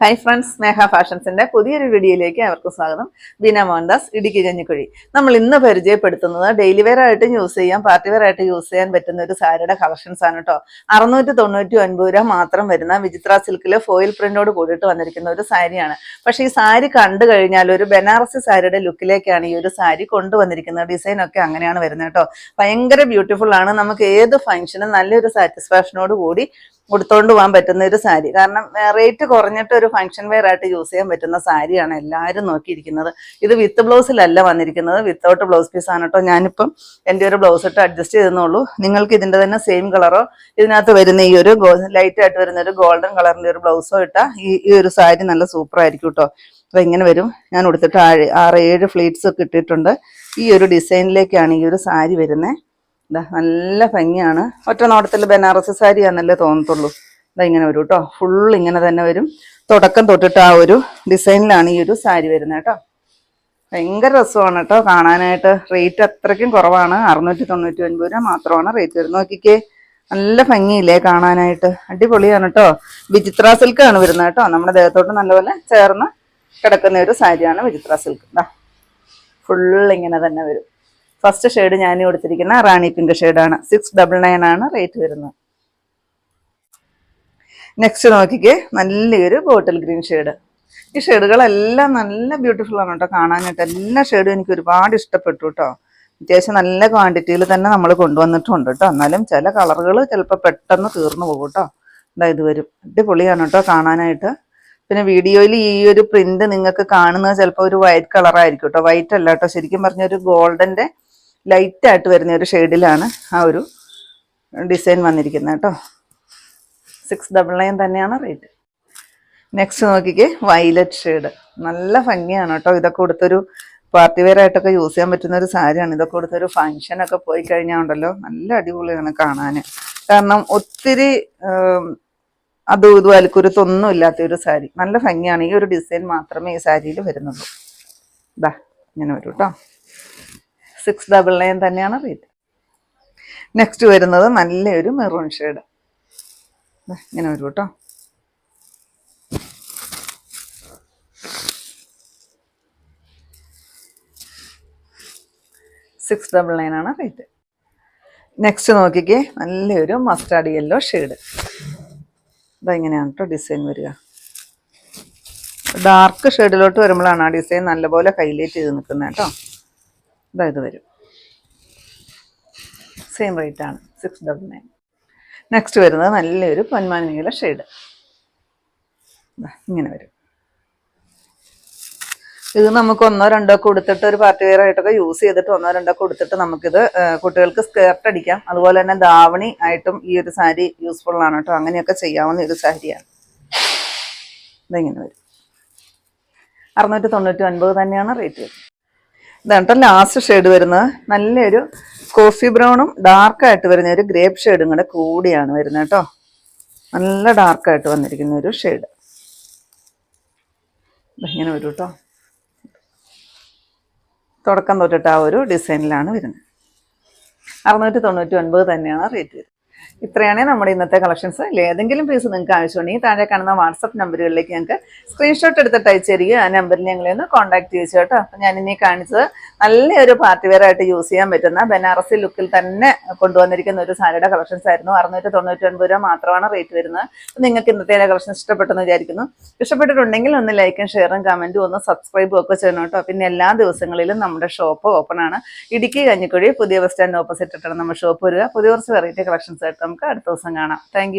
Hi friends സ്നേഹ ഫാഷൻസിന്റെ പുതിയൊരു വീഡിയോയിലേക്ക് അവർക്ക് സ്വാഗതം. ബീന മോഹൻദാസ് ഇടുക്കി കഞ്ഞിക്കുഴി നമ്മൾ ഇന്ന് പരിചയപ്പെടുത്തുന്നത് ഡെയിലി വെയർ ആയിട്ട് യൂസ് ചെയ്യാം പാർട്ടി വെയർ ആയിട്ട് യൂസ് ചെയ്യാൻ പറ്റുന്ന ഒരു സാരിയുടെ കളക്ഷൻസ് ആണ് കേട്ടോ അറുന്നൂറ്റി തൊണ്ണൂറ്റി ഒൻപത് രൂപ മാത്രം വരുന്ന വിചിത്ര സിൽക്കിൽ ഫോയിൽ പ്രിന്റോട് കൂടിയിട്ട് വന്നിരിക്കുന്ന ഒരു സാരിയാണ്. പക്ഷെ ഈ സാരി കണ്ടു കഴിഞ്ഞാൽ ഒരു ബനാറസി സാരിയുടെ ലുക്കിലേക്കാണ് ഈ ഒരു സാരി കൊണ്ടുവന്നിരിക്കുന്നത്. ഡിസൈൻ ഒക്കെ അങ്ങനെയാണ് വരുന്നത് കേട്ടോ ഭയങ്കര ബ്യൂട്ടിഫുൾ ആണ്. നമുക്ക് ഏത് ഫംഗ്ഷനും നല്ലൊരു സാറ്റിസ്ഫാക്ഷനോട് കൂടി ഉടുത്തോണ്ട് പോകാൻ പറ്റുന്ന ഒരു സാരി. കാരണം റേറ്റ് കുറഞ്ഞിട്ട് ഒരു ഫംഗ്ഷൻ വെയർ ആയിട്ട് യൂസ് ചെയ്യാൻ പറ്റുന്ന സാരിയാണ് എല്ലാവരും നോക്കിയിരിക്കുന്നത്. ഇത് വിത്ത് ബ്ലൗസിലല്ല വന്നിരിക്കുന്നത്. വിത്തൗട്ട് ബ്ലൗസ് പീസ് ആണ് കേട്ടോ ഞാനിപ്പം എന്റെ ഒരു ബ്ലൗസ് ഇട്ട് അഡ്ജസ്റ്റ് ചെയ്തെന്നുള്ളൂ നിങ്ങൾക്ക് ഇതിന്റെ തന്നെ സെയിം കളറോ ഇതിനകത്ത് വരുന്ന ഈ ഒരു ലൈറ്റ് ആയിട്ട് വരുന്ന ഒരു ഗോൾഡൻ കളറിന്റെ ഒരു ബ്ലൗസോ ഇട്ടാൽ ഈ ഈ ഒരു സാരി നല്ല സൂപ്പർ ആയിരിക്കും കേട്ടോ അപ്പോൾ ഇങ്ങനെ വരും. ഞാൻ ഉടുത്തിട്ട് ആറ് ആറ് ഏഴ് ഫ്ലീറ്റ്സ് ഒക്കെ ഇട്ടിട്ടുണ്ട് ഈ ഒരു ഡിസൈനിലേക്കാണ് ഈ ഒരു സാരി വരുന്നത് ഇതാ നല്ല ഭംഗിയാണ്. ഒറ്റ നോട്ടത്തിൽ ബനാറസ് സാരി ആണെന്നല്ലേ തോന്നത്തുള്ളൂ. ഇതാ ഇങ്ങനെ വരും കേട്ടോ ഫുൾ ഇങ്ങനെ തന്നെ വരും. തുടക്കം തൊട്ടിട്ട് ആ ഒരു ഡിസൈനിലാണ് ഈ ഒരു സാരി വരുന്നത് കേട്ടോ ഭയങ്കര രസമാണ് കേട്ടോ കാണാനായിട്ട് റേറ്റ് അത്രയ്ക്കും കുറവാണ്. അറുന്നൂറ്റി തൊണ്ണൂറ്റി ഒൻപത് രൂപ മാത്രമാണ് റേറ്റ് വരുന്നത്. നോക്കിക്കേ. നല്ല ഭംഗിയില്ലേ കാണാനായിട്ട്. അടിപൊളിയാണ് കേട്ടോ വിചിത്ര സിൽക്കാണ് വരുന്നത് കേട്ടോ നമ്മുടെ ദേഹത്തോട്ട് നല്ലപോലെ ചേർന്ന് കിടക്കുന്ന ഒരു സാരിയാണ് വിചിത്ര സിൽക്ക്. ഫുൾ ഇങ്ങനെ തന്നെ വരും. ഫസ്റ്റ് ഷെയ്ഡ് ഞാൻ കൊടുത്തിരിക്കുന്ന റാണി പിങ്ക് ഷെയ്ഡാണ് സിക്സ് ഡബിൾ നയൻ ആണ് റേറ്റ് വരുന്നത്. നെക്സ്റ്റ് നോക്കിക്കേ നല്ലൊരു ബോട്ടിൽ ഗ്രീൻ ഷെയ്ഡ് ഈ ഷെയ്ഡുകളെല്ലാം നല്ല ബ്യൂട്ടിഫുൾ ആണ് കേട്ടോ കാണാനായിട്ട്. എല്ലാ ഷെയ്ഡും എനിക്ക് ഒരുപാട് ഇഷ്ടപ്പെട്ടു കേട്ടോ അത്യാവശ്യം നല്ല ക്വാണ്ടിറ്റിയിൽ തന്നെ നമ്മൾ കൊണ്ടുവന്നിട്ടുണ്ട് കേട്ടോ എന്നാലും ചില കളറുകൾ ചിലപ്പോൾ പെട്ടെന്ന് തീർന്നു പോകും കേട്ടോ ഇതാ ഇത് വരും. അടിപൊളിയാണ് കേട്ടോ കാണാനായിട്ട്. പിന്നെ വീഡിയോയിൽ ഈ ഒരു പ്രിന്റ് നിങ്ങൾക്ക് കാണുന്നത് ചിലപ്പോൾ ഒരു വൈറ്റ് കളറായിരിക്കും കേട്ടോ വൈറ്റ് അല്ല കേട്ടോ ശരിക്കും പറഞ്ഞ ഒരു ഗോൾഡന്റെ ലൈറ്റ് ആയിട്ട് വരുന്ന ഒരു ഷെയ്ഡിലാണ് ആ ഒരു ഡിസൈൻ വന്നിരിക്കുന്നത് കേട്ടോ. സിക്സ് ഡബിൾ നയൻ തന്നെയാണ് റേറ്റ് നെക്സ്റ്റ് നോക്കിക്കേ വയലറ്റ് ഷെയ്ഡ് നല്ല ഭംഗിയാണ് കേട്ടോ. ഇതൊക്കെ കൊടുത്തൊരു പാർട്ടി വെയർ ആയിട്ടൊക്കെ യൂസ് ചെയ്യാൻ പറ്റുന്ന ഒരു സാരിയാണ്. ഇതൊക്കെ കൊടുത്തൊരു ഫംഗ്ഷനൊക്കെ പോയി കഴിഞ്ഞാൽ ഉണ്ടല്ലോ. നല്ല അടിപൊളിയാണ് കാണാൻ കാരണം ഒത്തിരി അതും ഇതും അലക്കുരുത്തൊന്നും ഇല്ലാത്ത ഒരു സാരി. നല്ല ഭംഗിയാണ് ഈ ഒരു ഡിസൈൻ മാത്രമേ ഈ സാരിയിൽ വരുന്നുള്ളൂ. ഇതാ ഇങ്ങനെ വരും കേട്ടോ സിക്സ് ഡബിൾ നയൻ തന്നെയാണ് റേറ്റ്. നെക്സ്റ്റ് വരുന്നത് നല്ലൊരു മെറൂൺ ഷെയ്ഡ്. ഇങ്ങനെ വരും കേട്ടോ സിക്സ് ഡബിൾ നയൻ ആണ് റേറ്റ്. നെക്സ്റ്റ് നോക്കിക്കേ നല്ലൊരു മസ്റ്റാർഡ് യെല്ലോ ഷെയ്ഡ്. ഇതെങ്ങനെയാണ് കേട്ടോ ഡിസൈൻ വരിക. ഡാർക്ക് ഷെയ്ഡിലോട്ട് വരുമ്പോഴാണ് ആ ഡിസൈൻ നല്ലപോലെ ഹൈലൈറ്റ് ചെയ്ത് നിൽക്കുന്നത് കേട്ടോ. ഇതാ വരും. സെയിം റേറ്റ് ആണ്. സിക്സ് ഡബിൾ നയൻ നെക്സ്റ്റ് വരുന്നത് നല്ലൊരു പൊന്മാൻ നീല ഷെയ്ഡ് ഇങ്ങനെ വരും. ഇത് നമുക്ക് ഒന്നോ രണ്ടോ കൊടുത്തിട്ട് ഒരു പാർട്ടി വെയർ ആയിട്ടൊക്കെ യൂസ് ചെയ്തിട്ട് ഒന്നോ രണ്ടോ കൊടുത്തിട്ട് നമുക്കിത് കുട്ടികൾക്ക് സ്കേർട്ട് അടിക്കാം. അതുപോലെ തന്നെ ദാവണി ആയിട്ടും ഈ ഒരു സാരി യൂസ്ഫുൾ ആണ് കേട്ടോ. അങ്ങനെയൊക്കെ ചെയ്യാവുന്ന ഒരു സാരിയാണ് ഇതിങ്ങനെ വരും. അറുന്നൂറ്റി തൊണ്ണൂറ്റി ഒൻപത് തന്നെയാണ് റേറ്റ് വരുന്നത്. ഇതാണ് ലാസ്റ്റ് ഷെയ്ഡ് വരുന്നത്. നല്ലൊരു കോഫി ബ്രൗണും ഡാർക്കായിട്ട് വരുന്ന ഒരു ഗ്രേപ്പ് ഷെയ്ഡും കൂടെ കൂടിയാണ് വരുന്നത് കേട്ടോ. നല്ല ഡാർക്കായിട്ട് വന്നിരിക്കുന്ന ഒരു ഷെയ്ഡ് ഇങ്ങനെ വരും കേട്ടോ തുടക്കം തൊട്ടിട്ട് ആ ഒരു ഡിസൈനിലാണ് വരുന്നത്. അറുന്നൂറ്റി തൊണ്ണൂറ്റി ഒൻപത് തന്നെയാണ് റേറ്റ് വരുന്നത്. ഇത്രയാണ് നമ്മുടെ ഇന്നത്തെ കളക്ഷൻസ് ഏതെങ്കിലും പീസ് നിങ്ങൾക്ക് ആവശ്യമുണ്ടെങ്കിൽ താഴെ കാണുന്ന വാട്സപ്പ് നമ്പറുകളിലേക്ക് ഞങ്ങൾക്ക് സ്ക്രീൻഷോട്ട് എടുത്തിട്ട് അയച്ചു തരിക ആ നമ്പറിൽ ഞങ്ങളെ ഒന്ന് കോൺടാക്ട് ചെയ്യിച്ചു കേട്ടോ. അപ്പം ഞാൻ ഇനി കാണിച്ചത് നല്ലൊരു പാർട്ടി വെയർ ആയിട്ട് യൂസ് ചെയ്യാൻ പറ്റുന്ന ബനാറസി ലുക്കിൽ തന്നെ കൊണ്ടുവന്നിരിക്കുന്ന ഒരു സാരിയുടെ കളക്ഷൻസ് ആയിരുന്നു. അറുന്നൂറ്റി തൊണ്ണൂറ്റി ഒൻപത് രൂപ മാത്രമാണ് റേറ്റ് വരുന്നത്. അപ്പം നിങ്ങൾക്ക് ഇന്നത്തെ കളക്ഷൻ ഇഷ്ടപ്പെട്ടെന്ന് വിചാരിക്കുന്നു. ഇഷ്ടപ്പെട്ടിട്ടുണ്ടെങ്കിൽ ഒന്ന് ലൈക്കും ഷെയറും കമന്റും ഒന്ന് സബ്സ്ക്രൈബും ഒക്കെ ചെയ്യണം കേട്ടോ. പിന്നെ എല്ലാ ദിവസങ്ങളിലും നമ്മുടെ ഷോപ്പ് ഓപ്പൺ ആണ്. ഇടുക്കി കഞ്ഞിക്കുഴി പുതിയ ബസ് സ്റ്റാൻഡ് ഓപ്പോസിറ്റ് ഇട്ടാണ് നമ്മുടെ ഷോപ്പ് വരിക. പുതിയ കുറച്ച് വെറൈറ്റി കളക്ഷൻസ് ആയിട്ട് നമുക്ക് അടുത്ത ദിവസം കാണാം. താങ്ക്